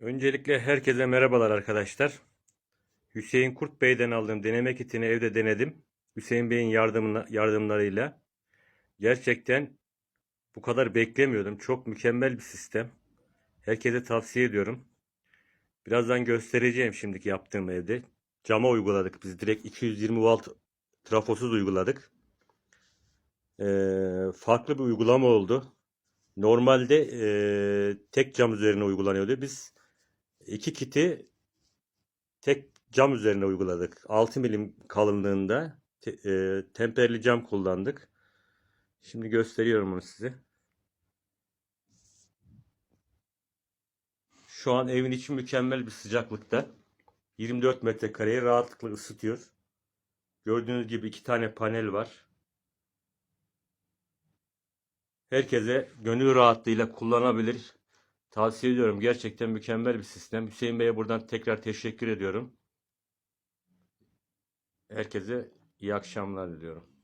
Öncelikle herkese merhabalar arkadaşlar. Hüseyin Kurt Bey'den aldığım deneme kitini evde denedim. Hüseyin Bey'in yardımına, yardımlarıyla. Gerçekten bu kadar beklemiyordum. Çok mükemmel bir sistem. Herkese tavsiye ediyorum. Birazdan göstereceğim şimdiki yaptığım evde. Cama uyguladık biz. Direkt 220 volt trafosuz uyguladık. Ee, farklı bir uygulama oldu. Normalde ee, tek cam üzerine uygulanıyordu. Biz iki kiti tek cam üzerine uyguladık. 6 milim kalınlığında te- e, temperli cam kullandık. Şimdi gösteriyorum onu size. Şu an evin içi mükemmel bir sıcaklıkta. 24 metrekareyi rahatlıkla ısıtıyor. Gördüğünüz gibi iki tane panel var. Herkese gönül rahatlığıyla kullanabilir. Tavsiye ediyorum. Gerçekten mükemmel bir sistem. Hüseyin Bey'e buradan tekrar teşekkür ediyorum. Herkese iyi akşamlar diliyorum.